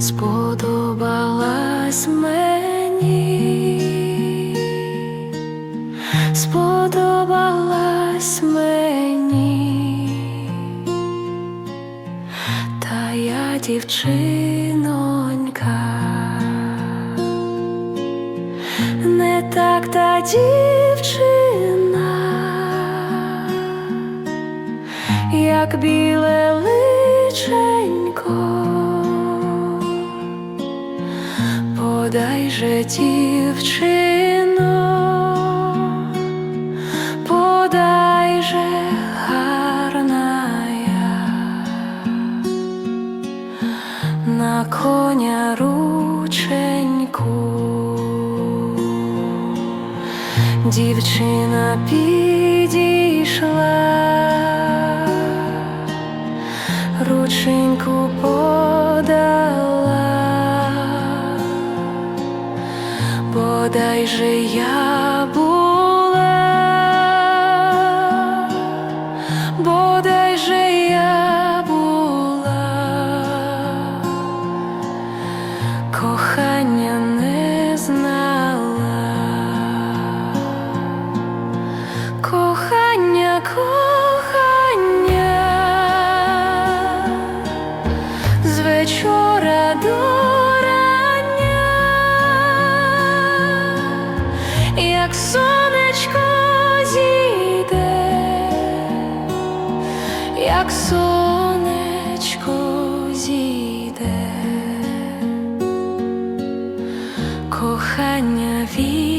сподобалась мені, сподобалась мені, та я дівчина. Добре, дівчино, подай же гарна я на коня рученьку, дівчина підійшла, рученьку подала. Дай же я. кохання ві.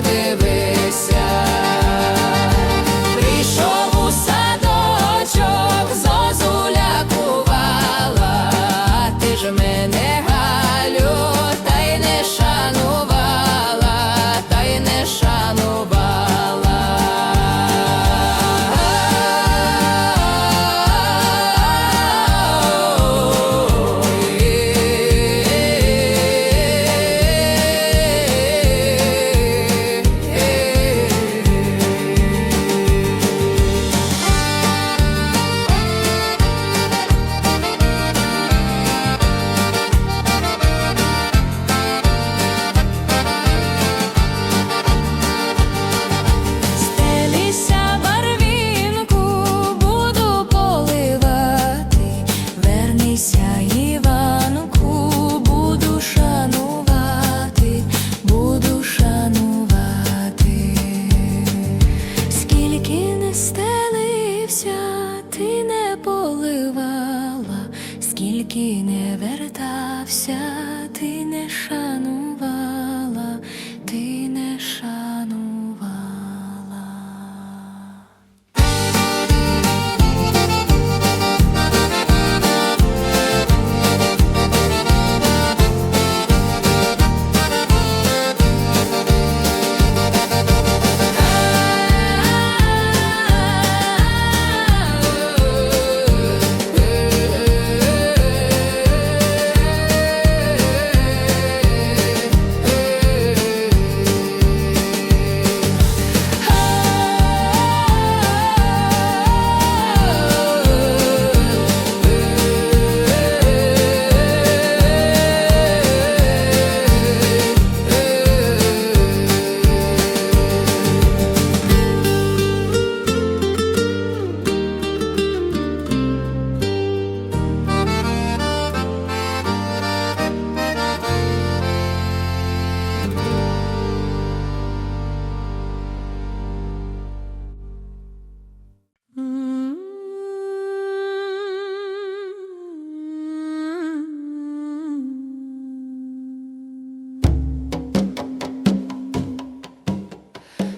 pode ver.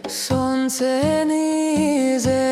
Сонце низенько,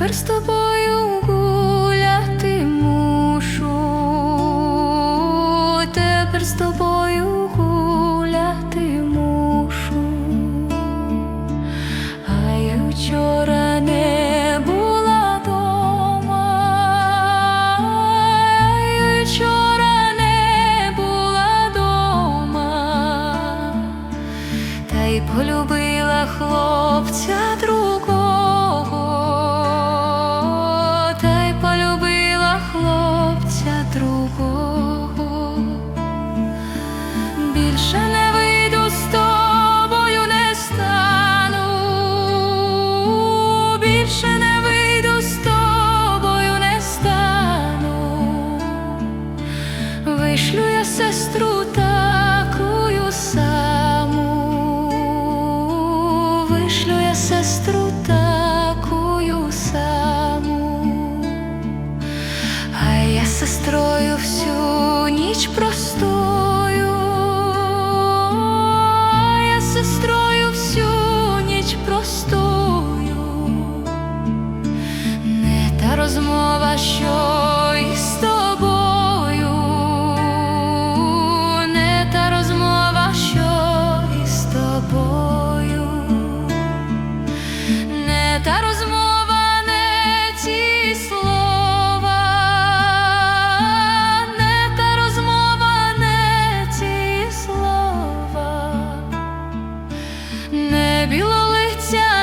тепер з тобою не білолиця,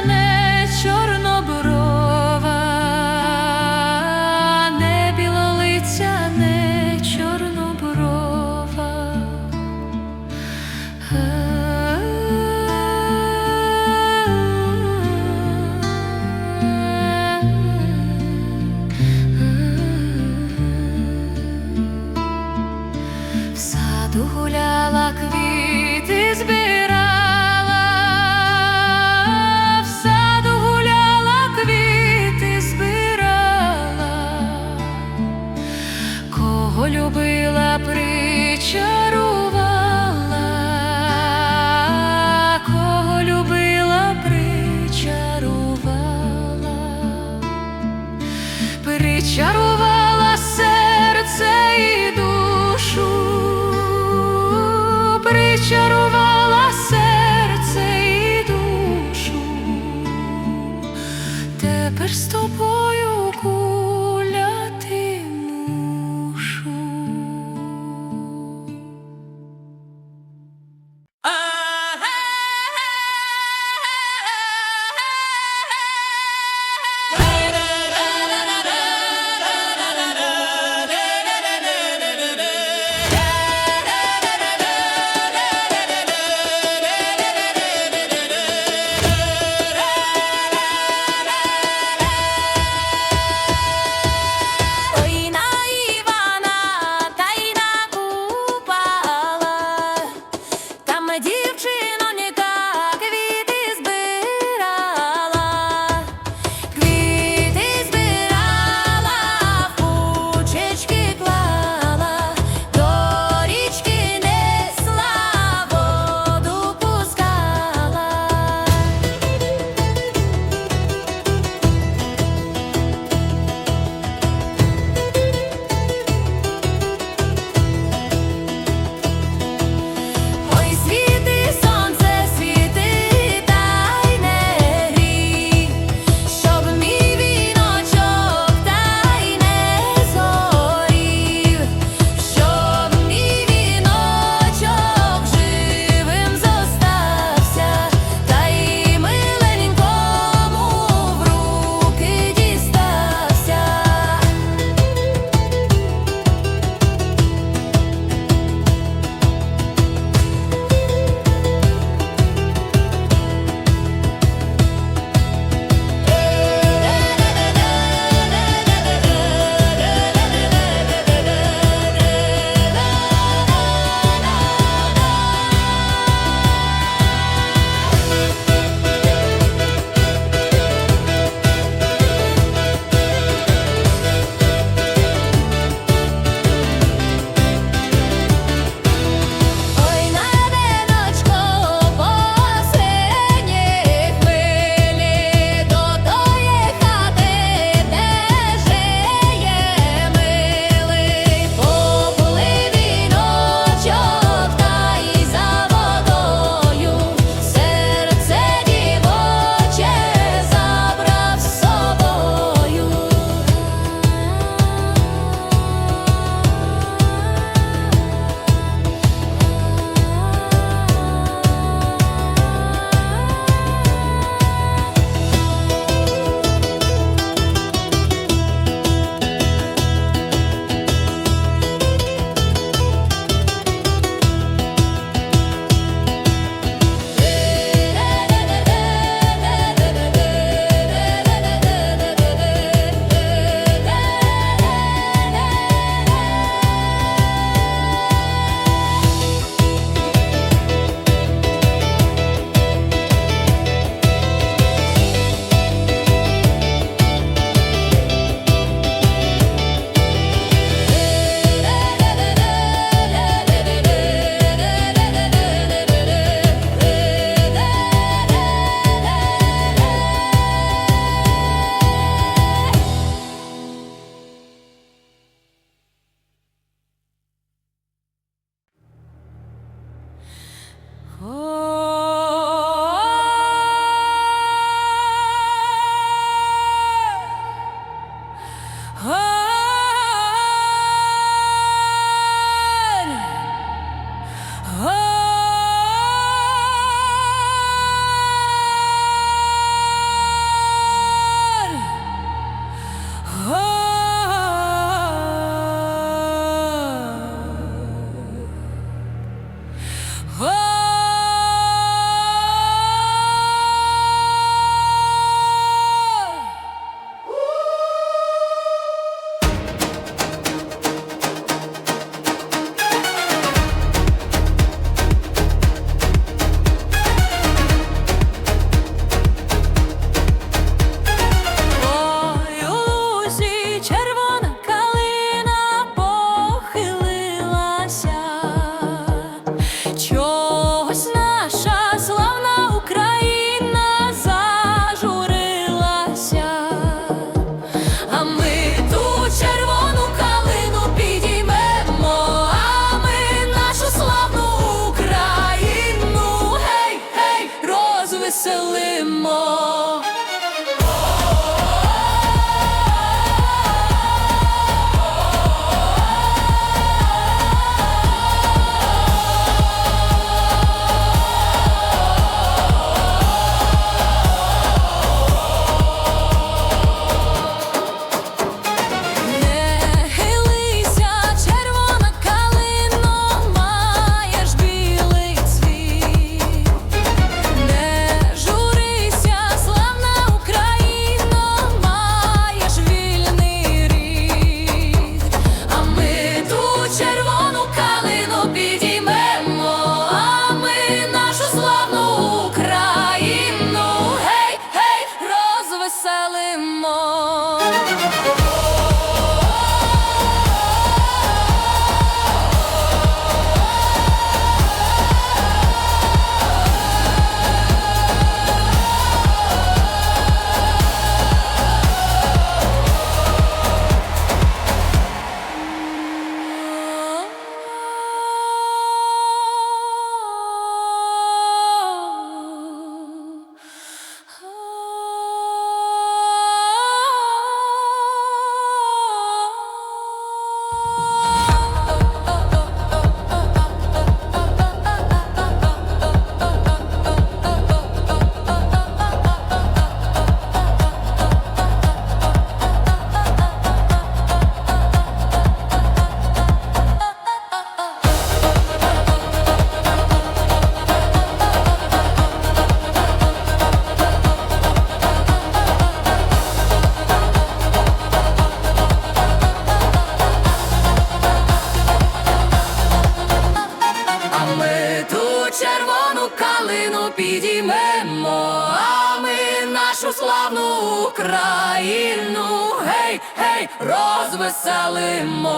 гей, розвеселимо.